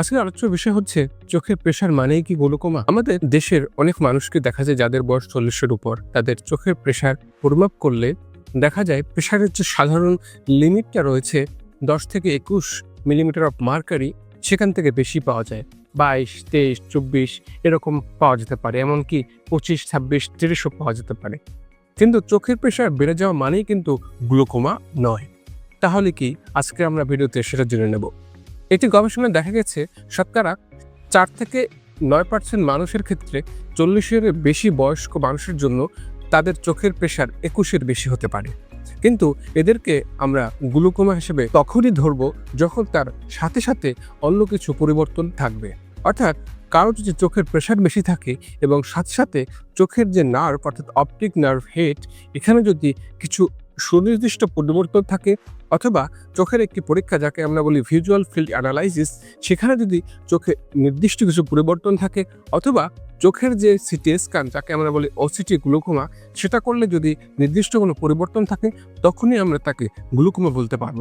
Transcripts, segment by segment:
আজকের আলোচ্য বিষয় হচ্ছে, চোখের প্রেশার মানেই কি গ্লুকোমা আমাদের দেশের অনেক মানুষকে দেখা যায় যাদের বয়স চল্লিশের উপর, তাদের চোখের প্রেশার পরিমাপ করলে দেখা যায় প্রেশারের যে সাধারণ লিমিটটা রয়েছে, দশ থেকে একুশ মিলিমিটার অফ মার্কারি সেখান থেকে বেশি পাওয়া যায়। বাইশ, তেইশ, চব্বিশ এরকম পাওয়া যেতে পারে, এমনকি পঁচিশ, ছাব্বিশ, তিরিশও পাওয়া যেতে পারে। কিন্তু চোখের প্রেশার বেড়ে যাওয়া মানেই কিন্তু গ্লুকোমা নয়। তাহলে কি আজকে আমরা ভিডিওতে সেটা জেনে নেব। একটি গবেষণায় দেখা গেছে, শতকরা চার থেকে নয় পার্সেন্ট মানুষের ক্ষেত্রে চল্লিশের বেশি বয়স্ক মানুষের জন্য তাদের চোখের প্রেশার একুশের বেশি হতে পারে। কিন্তু এদেরকে আমরা গ্লুকোমা হিসেবে তখনই ধরব যখন তার সাথে সাথে অন্য কিছু পরিবর্তন থাকবে। অর্থাৎ কারও যদি চোখের প্রেশার বেশি থাকে এবং সাথে সাথে চোখের যে নার্ভ অর্থাৎ অপটিক নার্ভ হেড এখানে যদি কিছু সুনির্দিষ্ট পরিবর্তন থাকে অথবা চোখের একটি পরীক্ষা যাকে আমরা বলি ভিজুয়াল ফিল্ড অ্যানালাইসিস সেখানে যদি চোখে নির্দিষ্ট কিছু পরিবর্তন থাকে অথবা চোখের যে সিটি স্ক্যান যাকে আমরা বলি ওসিটি গ্লুকোমা সেটা করলে যদি নির্দিষ্ট কোনো পরিবর্তন থাকে, তখনই আমরা তাকে গ্লুকোমা বলতে পারব।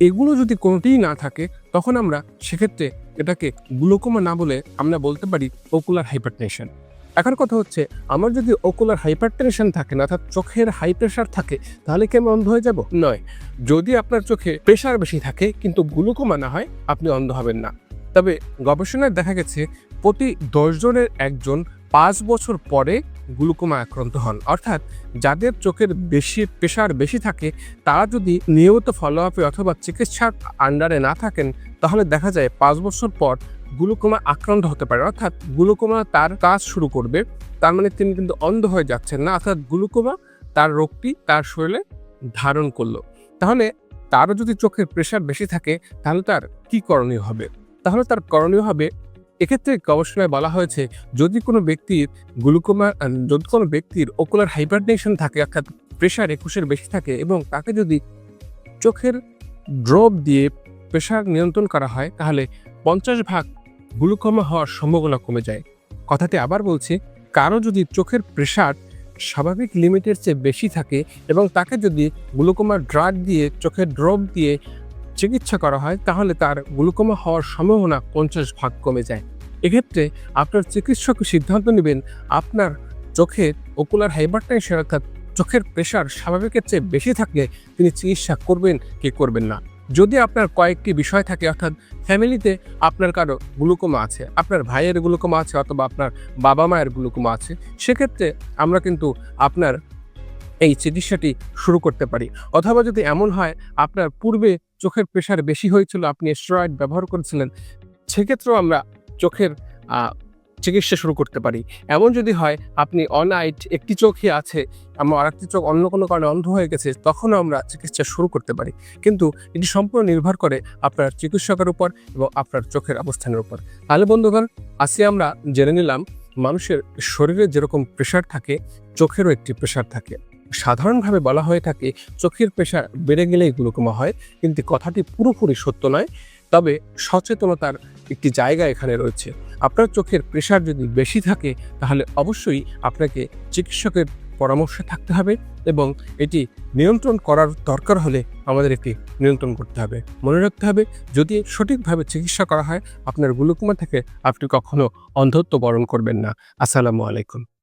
এগুলো যদি কোনোটিই না থাকে, তখন আমরা সেক্ষেত্রে এটাকে গ্লুকোমা না বলে আমরা বলতে পারি ওকুলার হাইপারটেনশন এখন কথা হচ্ছে, আমার যদি ওকুলার হাইপারটেনশন থাকে না, অর্থাৎ চোখের হাই প্রেশার থাকে, তাহলে কি আমি অন্ধ হয়ে যাব? নয়। যদি আপনার চোখে প্রেশার বেশি থাকে, কিন্তু গ্লুকোমা না হয়, আপনি অন্ধ হবেন না। তবে গবেষণায় দেখা গেছে, প্রতি দশ জনের একজন পাঁচ বছর পরে গ্লুকোমা আক্রান্ত হন। অর্থাৎ যাদের চোখের বেশি প্রেশার বেশি থাকে, তারা যদি নিয়মিত ফলো আপে অথবা চিকিৎসার আন্ডারে না থাকেন, তাহলে দেখা যায় পাঁচ বছর পর গ্লুকোমা আক্রান্ত হতে পারে, অর্থাৎ গ্লুকোমা তার কাজ শুরু করবে, তার মানে তিনি কিন্তু অন্ধ হয়ে যাচ্ছেন না, অর্থাৎ গ্লুকোমা তার রোগটি তার শরীরে ধারণ করল। তাহলে তারও যদি চোখের প্রেশার বেশি থাকে, তাহলে তার কি করণীয় হবে? তাহলে তার করণীয় হবে, এক্ষেত্রে গবেষণায় বলা হয়েছে, যদি কোনো ব্যক্তির গ্লুকোমা যদি কোনো ব্যক্তির ওকুলার হাইপারটেনশন থাকে, অর্থাৎ প্রেশার একুশের বেশি থাকে এবং তাকে যদি চোখের ড্রপ দিয়ে প্রেশার নিয়ন্ত্রণ করা হয়, তাহলে পঞ্চাশ ভাগ গ্লুকোমা হওয়ার সম্ভাবনা কমে যায়। কথাটি আবার বলছি, কারও যদি চোখের প্রেশার স্বাভাবিক লিমিটের চেয়ে বেশি থাকে এবং তাকে যদি গ্লুকোমার ড্রাগ দিয়ে, চোখের ড্রপ দিয়ে চিকিৎসা করা হয়, তাহলে তার গ্লুকোমা হওয়ার সম্ভাবনা পঞ্চাশ ভাগ কমে যায়। এক্ষেত্রে আপনার চিকিৎসক সিদ্ধান্ত নেবেন, আপনার চোখের ওকুলার হাইপারটেনশন অর্থাৎ চোখের প্রেশার স্বাভাবিকের চেয়ে বেশি থাকলে তিনি চিকিৎসা করবেন কি করবেন না। যদি আপনার কয়েকটি বিষয় থাকে, অর্থাৎ ফ্যামিলিতে আপনার কারও গ্লুকোমা আছে, আপনার ভাইয়ের গ্লুকোমা আছে অথবা আপনার বাবা মায়ের গ্লুকোমা আছে, সেক্ষেত্রে আমরা কিন্তু আপনার এই চিকিৎসাটি শুরু করতে পারি। অথবা যদি এমন হয়, আপনার পূর্বে চোখের প্রেশার বেশি হয়েছিল, আপনি স্টেরয়েড ব্যবহার করেছিলেন, সেক্ষেত্রেও আমরা চোখের চিকিৎসা শুরু করতে পারি। এমন যদি হয়, আপনি অনাইট একটি চোখই আছে আমার আরেকটি চোখ অন্য কোনো কারণে অন্ধ হয়ে গেছে, তখনও আমরা চিকিৎসা শুরু করতে পারি। কিন্তু এটি সম্পূর্ণ নির্ভর করে আপনার চিকিৎসকের উপর এবং আপনার চোখের অবস্থানের উপর। তাহলে বন্ধুগণ, আজকে আমরা জেনে নিলাম, মানুষের শরীরে যেরকম প্রেশার থাকে, চোখেরও একটি প্রেশার থাকে। সাধারণভাবে বলা হয়ে থাকে, চোখের প্রেশার বেড়ে গেলেই গ্লুকোমা হয়, কিন্তু কথাটি পুরোপুরি সত্য নয়। তবে সচেতনতার একটি জায়গা এখানে রয়েছে। আপনার চোখের প্রেশার যদি বেশি থাকে, তাহলে অবশ্যই আপনাকে চিকিৎসকের পরামর্শে থাকতে হবে এবং এটি নিয়ন্ত্রণ করার দরকার হলে আমাদের এটি নিয়ন্ত্রণ করতে হবে। মনে রাখতে হবে, যদি সঠিকভাবে চিকিৎসা করা হয়, আপনার গ্লুকোমা থেকে আপনি কখনো অন্ধত্ব বরণ করবেন না। আসসালামু আলাইকুম।